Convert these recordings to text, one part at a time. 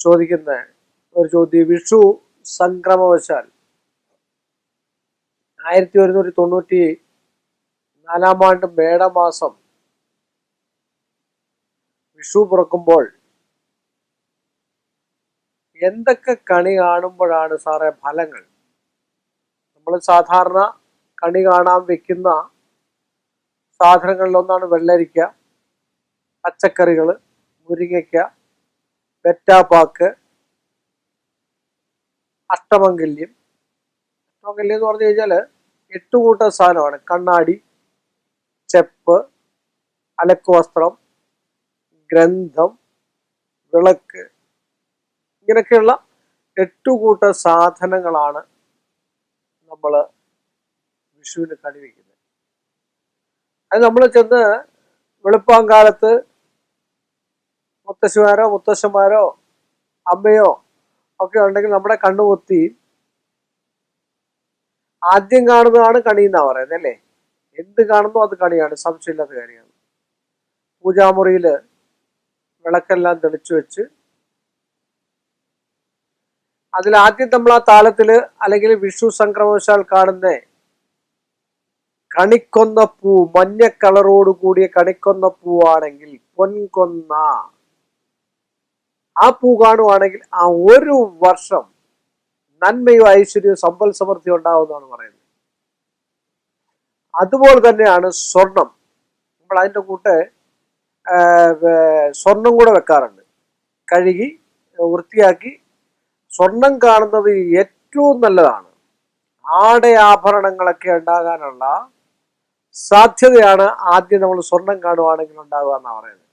ചോദിക്കുന്ന ഒരു ചോദ്യം. വിഷു സംക്രമവശാൽ ആയിരത്തി ഒരുന്നൂറ്റി തൊണ്ണൂറ്റി നാലാം ആണ്ട് മേടമാസം വിഷു പുറക്കുമ്പോൾ എന്തൊക്കെ കണി കാണുമ്പോഴാണ് സാറേ ഫലങ്ങൾ? നമ്മൾ സാധാരണ കണി കാണാൻ വെക്കുന്ന സാധനങ്ങളിലൊന്നാണ് വെള്ളരിക്ക പച്ചക്കറികൾ മുരിങ്ങയ്ക്ക വെറ്റാപ്പാക്ക് അഷ്ടമംഗല്യം. അഷ്ടമംഗല്യം എന്ന് പറഞ്ഞു കഴിഞ്ഞാൽ എട്ട് കൂട്ട സാധനമാണ്. കണ്ണാടി ചെപ്പ് അലക്ക് വസ്ത്രം ഗ്രന്ഥം വിളക്ക്. ഇങ്ങനെയൊക്കെയുള്ള എട്ട് കൂട്ട സാധനങ്ങളാണ് നമ്മൾ വിഷുവിന് കണിവെക്കുന്നത് അത് നമ്മൾ ചെന്ന് വെളുപ്പാങ്കാലത്ത് മുത്തശ്ശിമാരോ മുത്തശ്ശന്മാരോ അമ്മയോ ഒക്കെ ഉണ്ടെങ്കിൽ നമ്മുടെ കണ്ണു കണ്ണുപൊത്തി ആദ്യം കാണുന്നതാണ് കണി എന്നാ പറയുന്നത് അല്ലേ? എന്ത് കാണുന്നു അത് കണിയാണ് സംശയമില്ലാത്ത കാര്യമാണ്. പൂജാമുറിയിൽ വിളക്കെല്ലാം തെളിച്ചു വെച്ച് അതിൽ ആദ്യം നമ്മൾ ആ താളത്തിൽ അല്ലെങ്കിൽ വിഷു സംക്രമവശാൽ കാണുന്ന കണിക്കൊന്ന പൂ മഞ്ഞ കളറോട് കൂടിയ കണിക്കൊന്ന പൂവാണെങ്കിൽ പൊൻകൊന്ന ആ പൂ കാണുവാണെങ്കിൽ ആ ഒരു വർഷം നന്മയും ഐശ്വര്യവും സമ്പൽ സമൃദ്ധി ഉണ്ടാവുമെന്നാണ് പറയുന്നത്. അതുപോലെ തന്നെയാണ് സ്വർണം. നമ്മൾ അതിന്റെ കൂട്ട് സ്വർണം കൂടെ വെക്കാറുണ്ട്. കഴുകി വൃത്തിയാക്കി. സ്വർണം കാണുന്നത് ഏറ്റവും നല്ലതാണ്. ആടയാഭരണങ്ങളൊക്കെ ഉണ്ടാകാനുള്ള സാധ്യതയാണ് ആദ്യം നമ്മൾ സ്വർണം കാണുവാണെങ്കിൽ ഉണ്ടാകുക എന്നാണ് പറയുന്നത്.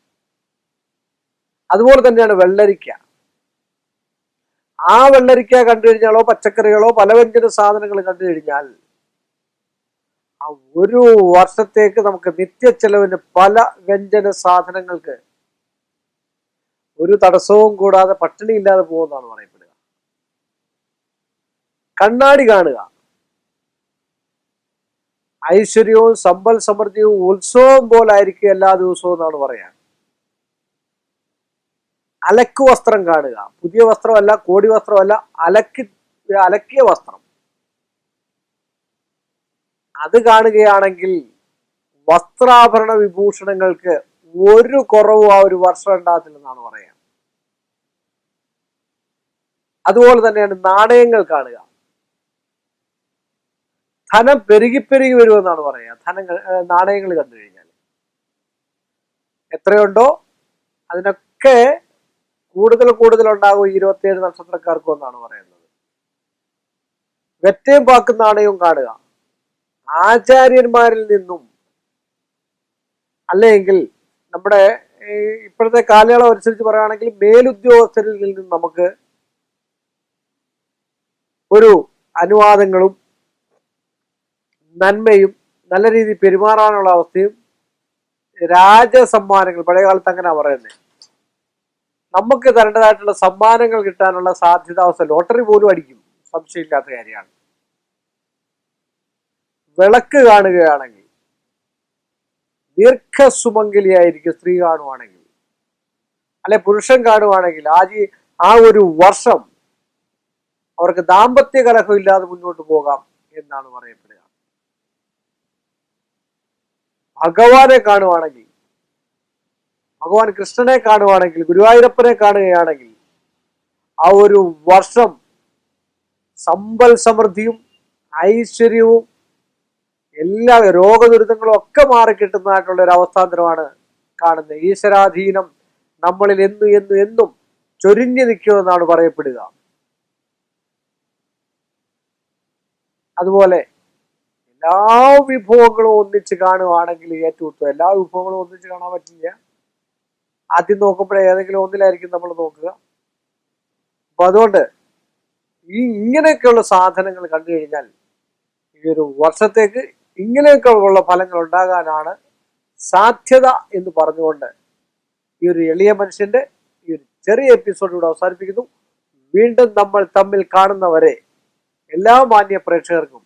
അതുപോലെ തന്നെയാണ് വെള്ളരിക്ക. ആ വെള്ളരിക്ക കണ്ടു കഴിഞ്ഞാലോ പച്ചക്കറികളോ പല വ്യഞ്ജന സാധനങ്ങൾ കണ്ടു കഴിഞ്ഞാൽ ആ ഒരു വർഷത്തേക്ക് നമുക്ക് നിത്യ ചെലവിന് പല വ്യഞ്ജന സാധനങ്ങൾക്ക് ഒരു തടസ്സവും കൂടാതെ പട്ടിണി ഇല്ലാതെ പോകുന്നതാണ് പറയപ്പെടുക. കണ്ണാടി കാണുക. ഐശ്വര്യവും സമ്പൽ സമൃദ്ധിയും ഉത്സവം പോലായിരിക്കും എല്ലാ ദിവസവും എന്നാണ് പറയാൻ അലക്ക് വസ്ത്രം കാണുക. പുതിയ വസ്ത്രമല്ല കോടി വസ്ത്രമല്ല അലക്കി അലക്കിയ വസ്ത്രം. അത് കാണുകയാണെങ്കിൽ വസ്ത്രാഭരണ വിഭൂഷണങ്ങൾക്ക് ഒരു കുറവും ആ ഒരു വർഷം ഉണ്ടാകത്തില്ലെന്നാണ് പറയാം അതുപോലെ തന്നെയാണ് നാണയങ്ങൾ കാണുക. ധനം പെരുകി പെരുകി വരുമെന്നാണ് പറയുക. ധനങ്ങൾ നാണയങ്ങൾ കണ്ടു കഴിഞ്ഞാൽ എത്രയുണ്ടോ? അതിനൊക്കെ കൂടുതൽ കൂടുതൽ ഉണ്ടാകും ഇരുപത്തിയേഴ് നക്ഷത്രക്കാർക്കും എന്നാണ് പറയുന്നത്. വെറ്റയും പാക്കും നാണയവും കാണുക. ആചാര്യന്മാരിൽ നിന്നും അല്ലെങ്കിൽ നമ്മുടെ ഇപ്പോഴത്തെ കാലയളവ് അനുസരിച്ച് പറയുകയാണെങ്കിൽ മേലുദ്യോഗസ്ഥരിൽ നിന്നും നമുക്ക് ഒരു അനുവാദങ്ങളും നന്മയും നല്ല രീതിയിൽ പെരുമാറാനുള്ള അവസ്ഥയും രാജസമ്മാനങ്ങൾ പഴയ കാലത്ത് അങ്ങനെ പറയുന്നത് നമുക്ക് തരേണ്ടതായിട്ടുള്ള സമ്മാനങ്ങൾ കിട്ടാനുള്ള സാധ്യത അവസ്ഥ ലോട്ടറി പോലും അടിക്കും. സംശയമില്ലാത്ത കാര്യമാണ്. വിളക്ക് കാണുകയാണെങ്കിൽ ദീർഘസുമംഗലിയായിരിക്കും സ്ത്രീ കാണുവാണെങ്കിൽ അല്ലെ പുരുഷൻ കാണുവാണെങ്കിൽ ആ ജീ- ആ ഒരു വർഷം അവർക്ക് ദാമ്പത്യ കലഹം ഇല്ലാതെ മുന്നോട്ട് പോകാം എന്നാണ് പറയപ്പെടുക. ഭഗവാനെ കാണുവാണെങ്കിൽ ഭഗവാൻ കൃഷ്ണനെ കാണുവാണെങ്കിൽ ഗുരുവായൂരപ്പനെ കാണുകയാണെങ്കിൽ ആ ഒരു വർഷം സമ്പൽ സമൃദ്ധിയും ഐശ്വര്യവും എല്ലാ രോഗദുരിതങ്ങളും ഒക്കെ മാറിക്കിട്ടുന്നതായിട്ടുള്ള ഒരു അവസ്ഥാന്തരമാണ് കാണുന്നത്. ഈശ്വരാധീനം നമ്മളിൽ എന്നും എന്നും എന്നും ചൊരിഞ്ഞു നിൽക്കുമെന്നാണ് പറയപ്പെടുക. അതുപോലെ എല്ലാ വിഭവങ്ങളും ഒന്നിച്ച് കാണുകയാണെങ്കിൽ ഏറ്റവും എല്ലാ വിഭവങ്ങളും ഒന്നിച്ച് കാണാൻ പറ്റില്ല. ആദ്യം നോക്കുമ്പോഴേ ഏതെങ്കിലും ഒന്നിലായിരിക്കും നമ്മൾ നോക്കുക. അപ്പൊ അതുകൊണ്ട് ഈ ഇങ്ങനെയൊക്കെയുള്ള സാധനങ്ങൾ കണ്ടു കഴിഞ്ഞാൽ ഈ ഒരു വർഷത്തേക്ക് ഇങ്ങനെയൊക്കെ ഉള്ള ഫലങ്ങൾ ഉണ്ടാകാനാണ് സാധ്യത എന്ന് പറഞ്ഞുകൊണ്ട് ഈ ഒരു എളിയ മനുഷ്യന്റെ ഈ ഒരു ചെറിയ എപ്പിസോഡ് ഇവിടെ അവസാനിപ്പിക്കുന്നു. വീണ്ടും നമ്മൾ തമ്മിൽ കാണുന്നവരെ എല്ലാ മാന്യ പ്രേക്ഷകർക്കും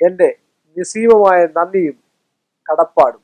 എന്റെ നിസീമമായ നന്ദിയും കടപ്പാടും.